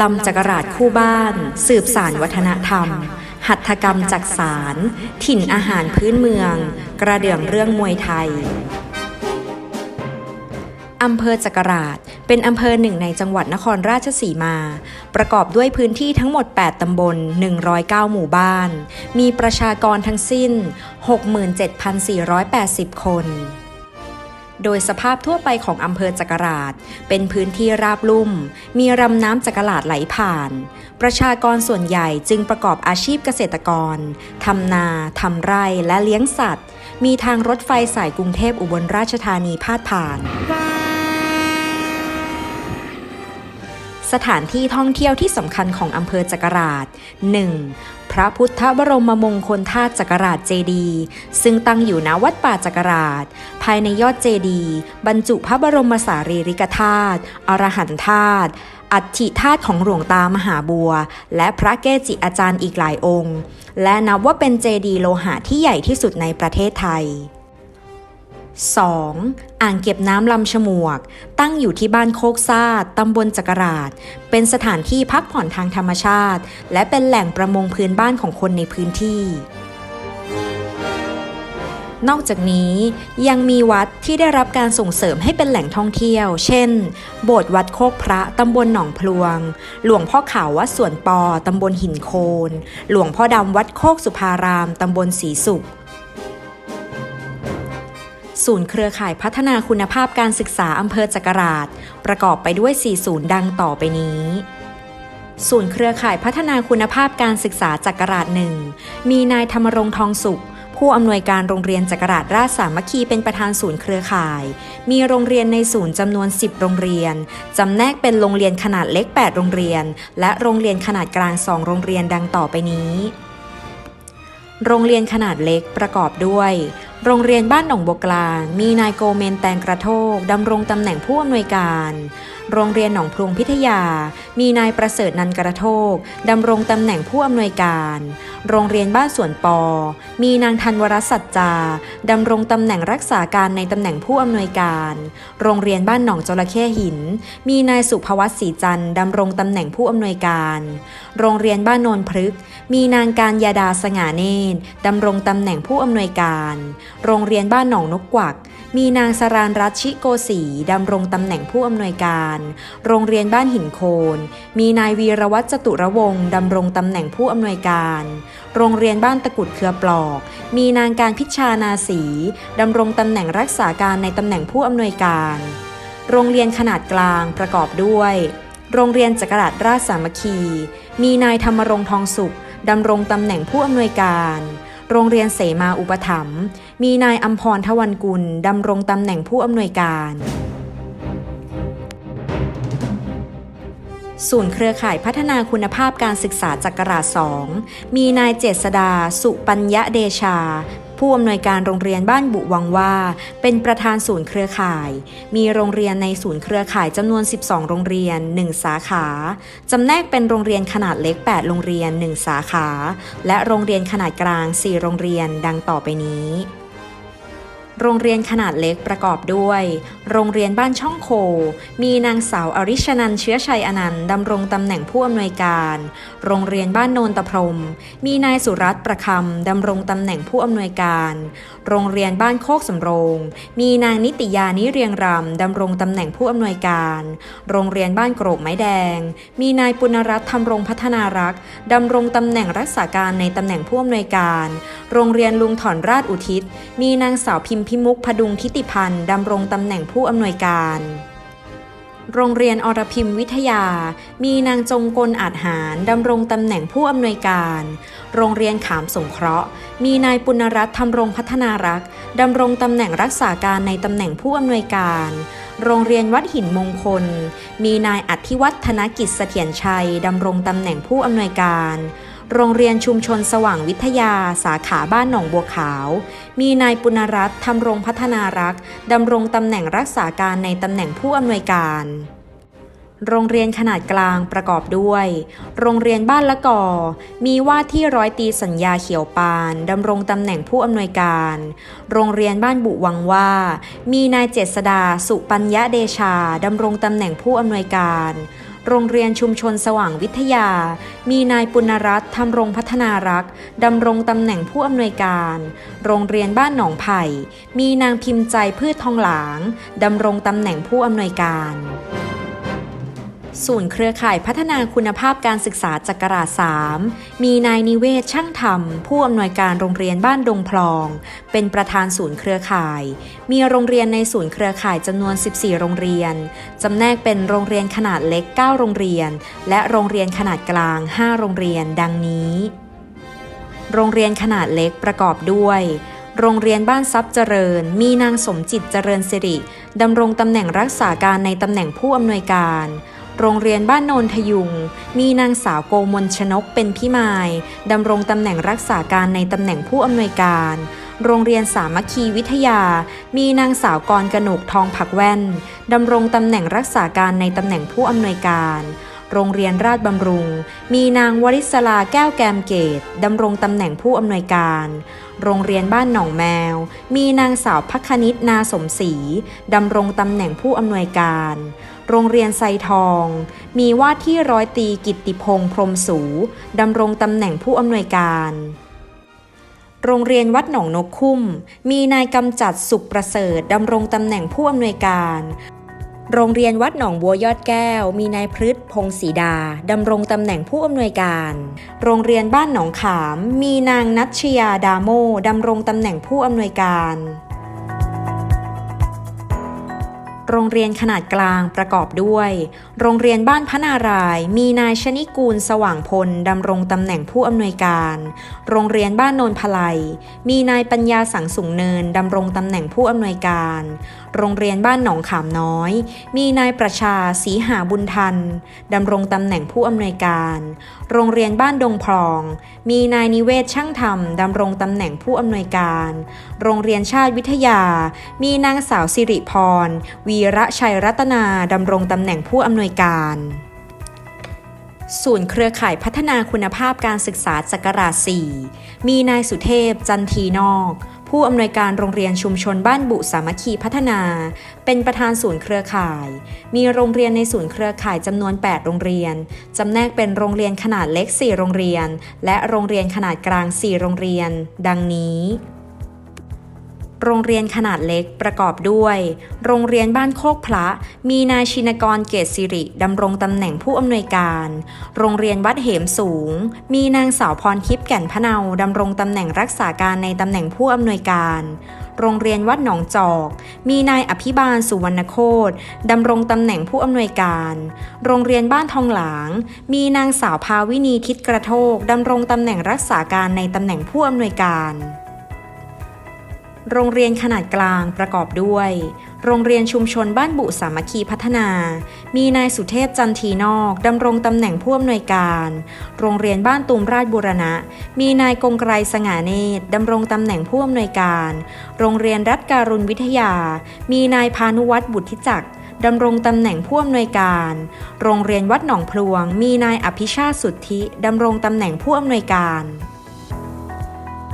ลำจักราชคู่บ้าน สืบสารวัฒนธรรม หัตถกรรมจักสาร ถิ่นอาหารพื้นเมือง กระเดื่องเรื่องมวยไทยอำเภอจักราชเป็นอำเภอหนึ่งในจังหวัดนครราชสีมา ประกอบด้วยพื้นที่ทั้งหมด 8 ตำบล 109 หมู่บ้าน มีประชากรทั้งสิ้น 67,480 คน โดยสภาพทั่วไปของอำเภอจักราชเป็นพื้นที่ราบลุ่ม มีลำน้ำจักราชไหลผ่าน ประชากรส่วนใหญ่จึงประกอบอาชีพเกษตรกรทำนาทำไร่และเลี้ยงสัตว์ มีทางรถไฟสายกรุงเทพอุบลราชธานีพาดผ่านสถานที่ท่องเที่ยวที่สำคัญของอำเภอจักราช 1. พระพุทธบรมมงคลธาตุจักราชเจดี ซึ่งตั้งอยู่ณวัดป่าจักราช ภายในยอดเจดี บรรจุพระบรมสารีริกธาตุอรหันธาตุอัฐิธาตุของหลวงตามหาบัว และพระเกจิอาจารย์อีกหลายองค์ และนับว่าเป็นเจดีโลหะที่ใหญ่ที่สุดในประเทศไทย 2. อ่างเก็บน้ำลำฉมวก ตั้งอยู่ที่บ้านโคกซาดตำบลจักราชเป็นสถานที่พักผ่อนทางธรรมชาติ และเป็นแหล่งประมงพื้นบ้านของคนในพื้นที่ นอกจากนี้ยังมีวัดที่ได้รับการส่งเสริมให้เป็นแหล่งท่องเที่ยว เช่น โบสถ์วัดโคกพระตำบลหนองพลวง หลวงพ่อขาววัดสวนปอตำบลหินโคน หลวงพ่อดำวัดโคกสุภารามตำบลศรีสุข ศูนย์เครือข่ายพัฒนาคุณภาพการศึกษาอำเภอจักราช ประกอบไปด้วย 4 ศูนย์ดังต่อไปนี้ ศูนย์เครือข่ายพัฒนาคุณภาพการศึกษาจักราชหนึ่งมีนายธรรมรงทองสุข ผู้อำนวยการโรงเรียนจักราชราชสามัคคีเป็นประธานศูนย์เครือข่าย มีโรงเรียนในศูนย์จำนวน 10 โรงเรียน จำแนกเป็นโรงเรียนขนาดเล็ก 8 โรงเรียน และโรงเรียนขนาดกลาง 2 โรงเรียนดังต่อไปนี้โรงเรียนขนาดเล็กประกอบด้วย โรงเรียนบ้านหนองบัวกลาง มีนายโกเมนแตงกระโทกดำรงตำแหน่งผู้อำนวยการ โรงเรียนหนองพลวงพิทยา มีนายประเสริฐนันกระโทกดำรงตำแหน่งผู้อำนวยการ โรงเรียนบ้านสวนปอ มีนางธันวรสัจจาดำรงตำแหน่งรักษาการในตำแหน่งผู้อำนวยการ โรงเรียนบ้านหนองจระเข้หิน มีนายสุภวัตศรีจันทร์ดำรงตำแหน่งผู้อำนวยการ โรงเรียนบ้านโนนพฤกษ์มีนางการยาดาสง่าเนตรดำรงตำแหน่งผู้อำนวยการ โรงเรียนบ้านหนองนกกวัก มีนางสรานรัชชิโกศรีดำรงตำแหน่งผู้อำนวยการโรงเรียนบ้านหินโคน มีนายวีรวัตรจตุรวงศ์ดำรงตำแหน่งผู้อำนวยการ โรงเรียนบ้านตะกุดเครือปลอก มีนางการพิชานาสีดำรงตำแหน่งรักษาการในตำแหน่งผู้อำนวยการ โรงเรียนขนาดกลางประกอบด้วย โรงเรียนจักราชราชสามัคคี มีนายธรรมรงทองสุขดำรงตำแหน่งผู้อำนวยการโรงเรียนเสมาอุปถัมภ์มีนายอัมพรทวันกุล ดำรงตำแหน่งผู้อำนวยการ ศูนย์เครือข่ายพัฒนาคุณภาพการศึกษาจักราช2มีนายเจษดา สุปัญญะเดชา ผู้อำนวยการโรงเรียนบ้านบุวังว่า เป็นประธานศูนย์เครือข่าย มีโรงเรียนในศูนย์เครือข่ายจำนวน 12 โรงเรียน 1 สาขา จำแนกเป็นโรงเรียนขนาดเล็ก 8 โรงเรียน 1 สาขา และโรงเรียนขนาดกลาง 4 โรงเรียนดังต่อไปนี้ โรงเรียนขนาดเล็กประกอบด้วย โรงเรียนบ้านช่องโค มีนางสาวอริชนันเชื้อชัยอนันต์ดำรงตำแหน่งผู้อำนวยการ โรงเรียนบ้านโนนตะพรม มีนายสุรัตน์ประคำดำรงตำแหน่งผู้อำนวยการ โรงเรียนบ้านโคกสำโรง มีนางนิติยานิเรียงรำดำรงตำแหน่งผู้อำนวยการ โรงเรียนบ้านโกรกไม้แดง มีนายปุณรัตน์ธรรมรงพัฒนารักษ์ดำรงตำแหน่งรักษาการในตำแหน่งผู้อำนวยการ โรงเรียนลุงถอนราชอุทิศ มีนางสาวพิมพิมุกพดุงทิติพันธ์ดำรงตำแหน่งผู้อำนวยการ โรงเรียนอรพิมวิทยา มีนางจงกลอาจหารดำรงตำแหน่งผู้อำนวยการ โรงเรียนขามสงเคราะห์ มีนายปุณรัตน์ธรรมรงพัฒนารักษ์ดำรงตำแหน่งรักษาการในตำแหน่งผู้อำนวยการโรงเรียนวัดหินมงคล มีนายอธิวัฒนกิจเสถียรชัย ดำรงตำแหน่งผู้อำนวยการ โรงเรียนชุมชนสว่างวิทยา สาขาบ้านหนองบัวขาว มีนายปุณรัตน์ธรรมรงพัฒนารักษ์ดำรงตำแหน่งรักษาการในตำแหน่งผู้อำนวยการโรงเรียนขนาดกลางประกอบด้วย โรงเรียนบ้านละกอ มีว่าที่ร้อยตีสัญญาเขียวปานดำรงตำแหน่งผู้อำนวยการ โรงเรียนบ้านบุวังว่า มีนายเจษดาสุปัญญะเดชาดำรงตำแหน่งผู้อำนวยการ โรงเรียนชุมชนสว่างวิทยา มีนายปุณรัตน์ทำรงพัฒนารักษ์ดำรงตำแหน่งผู้อำนวยการ โรงเรียนบ้านหนองไผ่ มีนางพิมพ์ใจพืชทองหลางดำรงตำแหน่งผู้อำนวยการ ศูนย์เครือข่ายพัฒนาคุณภาพการศึกษาจักราศ3มีนายนิเวศช่างธรรม ผู้อำนวยการโรงเรียนบ้านดงพลอง เป็นประธานศูนย์เครือข่าย มีโรงเรียนในศูนย์เครือข่ายจำนวน 14 โรงเรียน จำแนกเป็นโรงเรียนขนาดเล็ก 9 โรงเรียน และโรงเรียนขนาดกลาง 5 โรงเรียน ดังนี้ โรงเรียนขนาดเล็กประกอบด้วยโรงเรียนบ้านทรัพย์เจริญ มีนางสมจิตเจริญสิริ ดำรงตำแหน่งรักษาการในตำแหน่งผู้อำนวยการ โรงเรียนบ้านโนนทยุง มีนางสาวโกมลชนกเป็นพี่มายดำรงตำแหน่งรักษาการในตำแหน่งผู้อำนวยการ โรงเรียนสามัคคีวิทยา มีนางสาวกรกนกทองผักแว่นดำรงตำแหน่งรักษาการในตำแหน่งผู้อำนวยการ โรงเรียนราชบำรุง มีนางวริศลาแก้วแกมเกตดำรงตำแหน่งผู้อำนวยการ โรงเรียนบ้านหนองแมว มีนางสาวพักนิตนาสมศรีดำรงตำแหน่งผู้อำนวยการ โรงเรียนไซทอง มีว่าที่ร้อยตีกิตติพงษ์พรมสูดำรงตำแหน่งผู้อำนวยการโรงเรียนวัดหนองนกคุ้ม มีนายกำจัดสุขประเสริฐดำรงตำแหน่งผู้อำนวยการ โรงเรียนวัดหนองบัวยอดแก้ว มีนายพฤษพงศรีดาดำรงตำแหน่งผู้อำนวยการ โรงเรียนบ้านหนองขาม มีนางนัชยาดาโมดำรงตำแหน่งผู้อำนวยการ โรงเรียนขนาดกลางประกอบด้วย โรงเรียนบ้านพระนารายมีนายชนิกูลสว่างพลดำรงตำแหน่งผู้อำนวยการ โรงเรียนบ้านโนนพลัย มีนายปัญญาสังสุงเนินดำรงตำแหน่งผู้อำนวยการโรงเรียนบ้านหนองขามน้อย มีนายประชาศรีหาบุญทันดำรงตำแหน่งผู้อำนวยการ โรงเรียนบ้านดงพลอง มีนายนิเวศช่างธรรมดำรงตำแหน่งผู้อำนวยการ โรงเรียนชาติวิทยา มีนางสาวสิริพร วีระชัยรัตนาดำรงตำแหน่งผู้อำนวยการศูนย์เครือข่ายพัฒนาคุณภาพการศึกษาจักราศ4มีนายสุเทพจันทีนอก ผู้อำนวยการโรงเรียนชุมชนบ้านบุสามัคคีพัฒนา เป็นประธานศูนย์เครือข่าย มีโรงเรียนในศูนย์เครือข่ายจำนวน 8 โรงเรียน จำแนกเป็นโรงเรียนขนาดเล็ก 4 โรงเรียน และโรงเรียนขนาดกลาง 4 โรงเรียน ดังนี้ โรงเรียนขนาดเล็กประกอบด้วย โรงเรียนบ้านโคกพระ มีนายชินกรเกตสิริดำรงตำแหน่งผู้อำนวยการ โรงเรียนวัดเหมสูง มีนางสาวพรทิพย์แก่นพะเนาดำรงตำแหน่งรักษาการในตำแหน่งผู้อำนวยการ โรงเรียนวัดหนองจอก มีนายอภิบาลสุวรรณโคตดำรงตำแหน่งผู้อำนวยการ โรงเรียนบ้านทองหลาง มีนางสาวภาวินีทิศกระโทกดำรงตำแหน่งรักษาการในตำแหน่งผู้อำนวยการ โรงเรียนขนาดกลางประกอบด้วย โรงเรียนชุมชนบ้านบุสามัคคีพัฒนา มีนายสุเทพจันทีนอกดำรงตำแหน่งผู้อำนวยการ โรงเรียนบ้านตูมราชบุรณะ มีนายกงไกรสง่าเนตรดำรงตำแหน่งผู้อำนวยการ โรงเรียนรัฐการุณวิทยา มีนายพานุวัฒน์บุตรทิจักรดำรงตำแหน่งผู้อำนวยการ โรงเรียนวัดหนองพลวง มีนายอภิชาติสุทธิดำรงตำแหน่งผู้อำนวยการ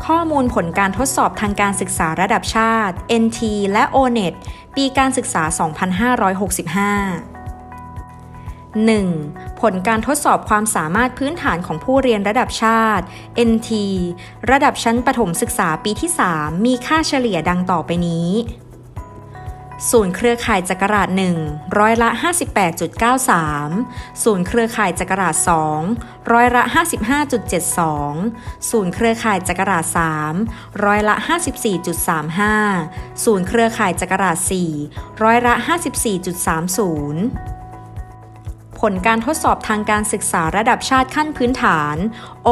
ข้อมูลผลการทดสอบทางการศึกษาระดับชาติ NT และ ONET ปีการศึกษา 2565 1. ผลการทดสอบความสามารถพื้นฐานของผู้เรียนระดับชาติ NT ระดับชั้นประถมศึกษาปีที่ 3 มีค่าเฉลี่ยดังต่อไปนี้ ศูนย์เครือข่ายจักราช1ร้อยละ 58.93 ศูนย์เครือข่ายจักราช2ร้อยละ 55.72 ศูนย์เครือข่ายจักราช3ร้อยละ 54.35 ศูนย์เครือข่ายจักราช4ร้อยละ 54.30ผลการทดสอบทางการศึกษาระดับชาติขั้นพื้นฐาน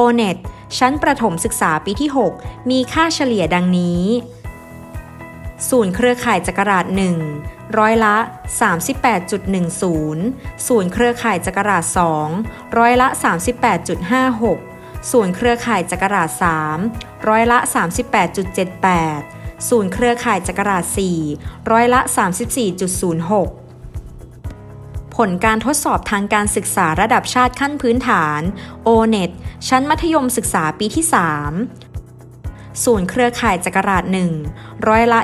ONET ชั้นประถมศึกษาปีที่ 6 มีค่าเฉลี่ยดังนี้ ศูนย์เครือข่ายจักราช1ร้อยละ 38.10 ศูนย์เครือข่ายจักราช2ร้อยละ 38.56 ศูนย์เครือข่ายจักราช3ร้อยละ 38.78 ศูนย์เครือข่ายจักราช4ร้อยละ 34.06ผลการทดสอบทางการศึกษาระดับชาติขั้นพื้นฐาน ONET ชั้นมัธยมศึกษาปีที่ 3 ศูนเครือข่ายจักราช1ร้อยละ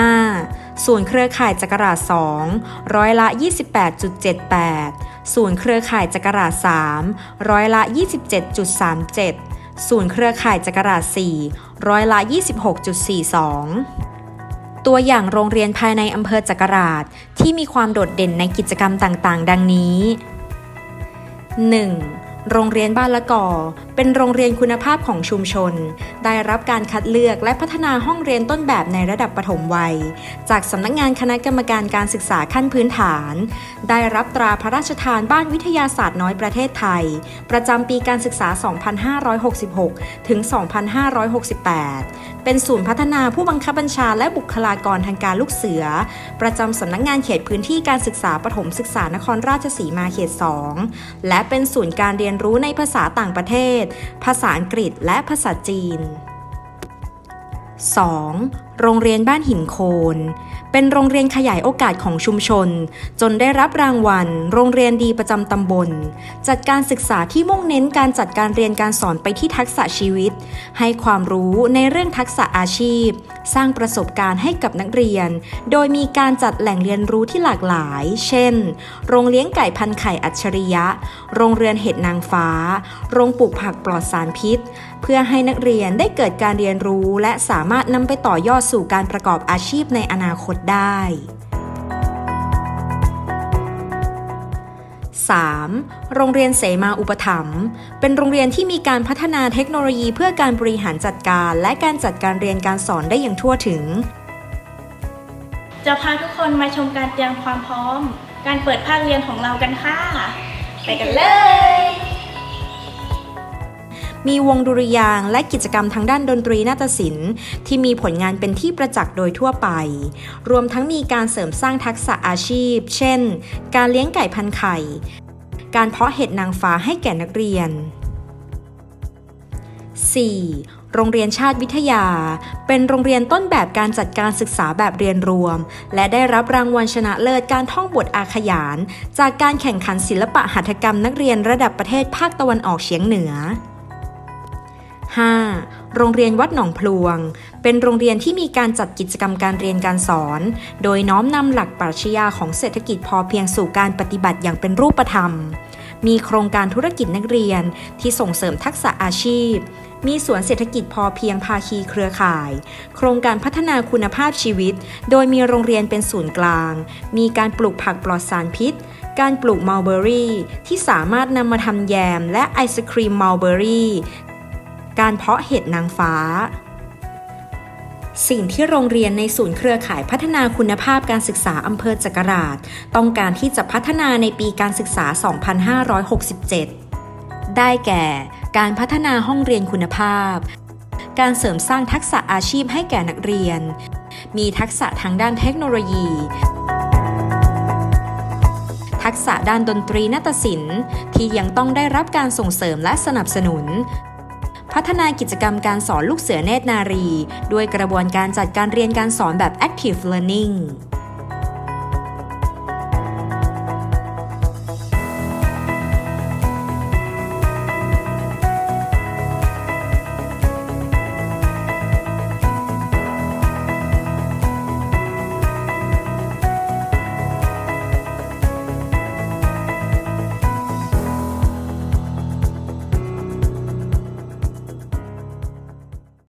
27.75ศูนเครือข่ายจักราช2ร้อยละ 28.78ศูนเครือข่ายจักราช3ร้อยละ 27.37ศูนเครือข่ายจักราช4ร้อยละ 26.42ตัวอย่างโรงเรียนภายในอำเภอจักราชที่มีความโดดเด่นในกิจกรรมต่างๆ ดังนี้ 1. โรงเรียนบ้านละกอ เป็นโรงเรียนคุณภาพของชุมชน ได้รับการคัดเลือกและพัฒนาห้องเรียนต้นแบบในระดับปฐมวัย จากสำนักงานคณะกรรมการการศึกษาขั้นพื้นฐาน ได้รับตราพระราชทานบ้านวิทยาศาสตร์น้อยประเทศไทย ประจำปีการศึกษา 2566 ถึง 2568 เป็นศูนย์พัฒนาผู้บังคับบัญชาและบุคลากรทางการลูกเสือ ประจำสำนักงานเขตพื้นที่การศึกษาปฐมศึกษานครราชสีมาเขต 2 และเป็นศูนย์การเรียนรู้ในภาษาต่างประเทศภาษาอังกฤษและภาษาจีน 2. โรงเรียนบ้านหินโคนเป็นโรงเรียนขยายโอกาสของชุมชน จนได้รับรางวัล โรงเรียนดีประจำตำบล จัดการศึกษาที่มุ่งเน้นการจัดการเรียนการสอนไปที่ทักษะชีวิต ให้ความรู้ในเรื่องทักษะอาชีพ สร้างประสบการณ์ให้กับนักเรียน โดยมีการจัดแหล่งเรียนรู้ที่หลากหลาย เช่น โรงเลี้ยงไก่พันไข่อัจฉริยะ โรงเรือนเห็ดนางฟ้า โรงปลูกผักปลอดสารพิษ เพื่อให้นักเรียนได้เกิดการเรียนรู้ และสามารถนำไปต่อยอดสู่การประกอบอาชีพในอนาคตได้ 3. โรงเรียนเสมาอุปถัมภ์เป็นโรงเรียนที่มีการพัฒนาเทคโนโลยีเพื่อการบริหารจัดการและการจัดการเรียนการสอนได้อย่างทั่วถึง จะพาทุกคนมาชมการเตรียมความพร้อม การเปิดภาคเรียนของเรากันค่ะ ไปกันเลย มีวงดุริยางและกิจกรรมทางด้านดนตรีนาฏศิลป์ ที่มีผลงานเป็นที่ประจักษ์โดยทั่วไป รวมทั้งมีการเสริมสร้างทักษะอาชีพ เช่น การเลี้ยงไก่พันไข่ การเพาะเห็ดนางฟ้าให้แก่นักเรียน 4. โรงเรียนชาติวิทยา เป็นโรงเรียนต้นแบบการจัดการศึกษาแบบเรียนรวม และได้รับรางวัลชนะเลิศการท่องบทอาขยาน จากการแข่งขันศิลปะหัตถกรรมนักเรียนระดับประเทศภาคตะวันออกเฉียงเหนือ 5. โรงเรียนวัดหนองพลวง เป็นโรงเรียนที่มีการจัดกิจกรรมการเรียนการสอน โดยน้อมนำหลักปรัชญาของเศรษฐกิจพอเพียงสู่การปฏิบัติอย่างเป็นรูปธรรม มีโครงการธุรกิจนักเรียนที่ส่งเสริมทักษะอาชีพ มีสวนเศรษฐกิจพอเพียงภาคีเครือข่าย โครงการพัฒนาคุณภาพชีวิต โดยมีโรงเรียนเป็นศูนย์กลาง มีการปลูกผักปลอดสารพิษการปลูกมัลเบอรี่ที่สามารถนำมาทำแยมและไอศครีมมัลเบอรี่ การเพาะเห็ดนางฟ้า สิ่งที่โรงเรียนในศูนย์เครือข่ายพัฒนาคุณภาพการศึกษาอำเภอจักราช ต้องการที่จะพัฒนาในปีการศึกษา 2567 ได้แก่ การพัฒนาห้องเรียนคุณภาพ การเสริมสร้างทักษะอาชีพให้แก่นักเรียน มีทักษะทางด้านเทคโนโลยีทักษะด้านดนตรีนาฏศิลป์ที่ยังต้องได้รับการส่งเสริมและสนับสนุน พัฒนากิจกรรมการสอนลูกเสือเนตรนารี ด้วยกระบวนการจัดการเรียนการสอนแบบ active learning